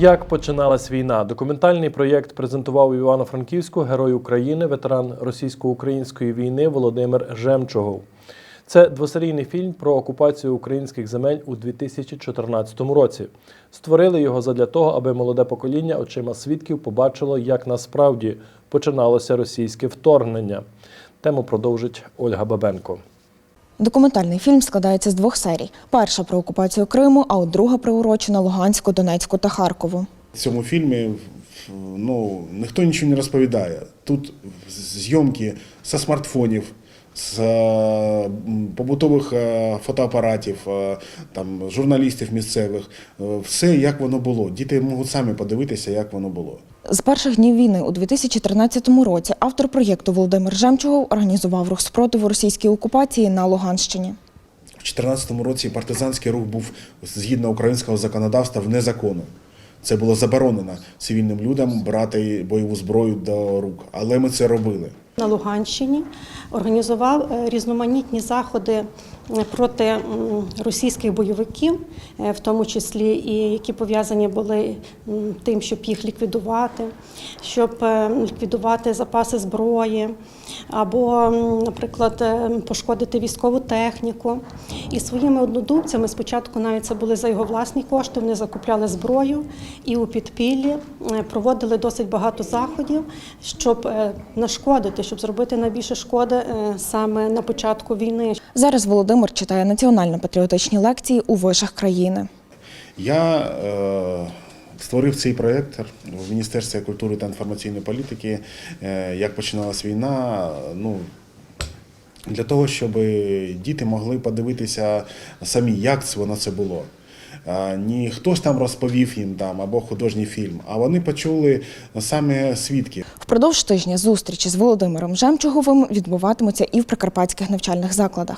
Як починалась війна? Документальний проєкт презентував Івано-Франківську герой України, ветеран російсько-української війни Володимир Жемчугов. Це двосерійний фільм про окупацію українських земель у 2014 році. Створили його задля того, аби молоде покоління очима свідків побачило, як насправді починалося російське вторгнення. Тему продовжить Ольга Бабенко. Документальний фільм складається з двох серій: перша про окупацію Криму, а от друга приурочена Луганську, Донецьку та Харкову. В цьому фільмі ну, ніхто нічого не розповідає. Тут зйомки зі смартфонів, з е, побутових е, фотоапаратів, е, там, журналістів місцевих. Все як воно було. Діти можуть самі подивитися, як воно було. З перших днів війни у 2013 році автор проєкту Володимир Жемчугов організував рух спротиву російській окупації на Луганщині. У 2014 році партизанський рух був згідно українського законодавства вне закону. Це було заборонено цивільним людям брати бойову зброю до рук, але ми це робили. На Луганщині організував е, різноманітні заходи проти російських бойовиків, е, в тому числі і які пов'язані були тим, щоб їх ліквідувати, щоб е, ліквідувати запаси зброї, або, наприклад, пошкодити військову техніку. І своїми однодумцями спочатку навіть це були за його власні кошти. Вони закупляли зброю і у підпіллі проводили досить багато заходів, щоб нашкодити, щоб зробити найбільше шкоди е, саме на початку війни. Зараз Володимир читає національно-патріотичні лекції у вишах країни. Я е, створив цей проєкт в Міністерстві культури та інформаційної політики, е, як починалась війна. Ну, для того, щоб діти могли подивитися самі, як це воно це було. Ні хтось там розповів їм там або художній фільм, а вони почули саме свідки. Впродовж тижня зустрічі з Володимиром Жемчуговим відбуватимуться і в прикарпатських навчальних закладах.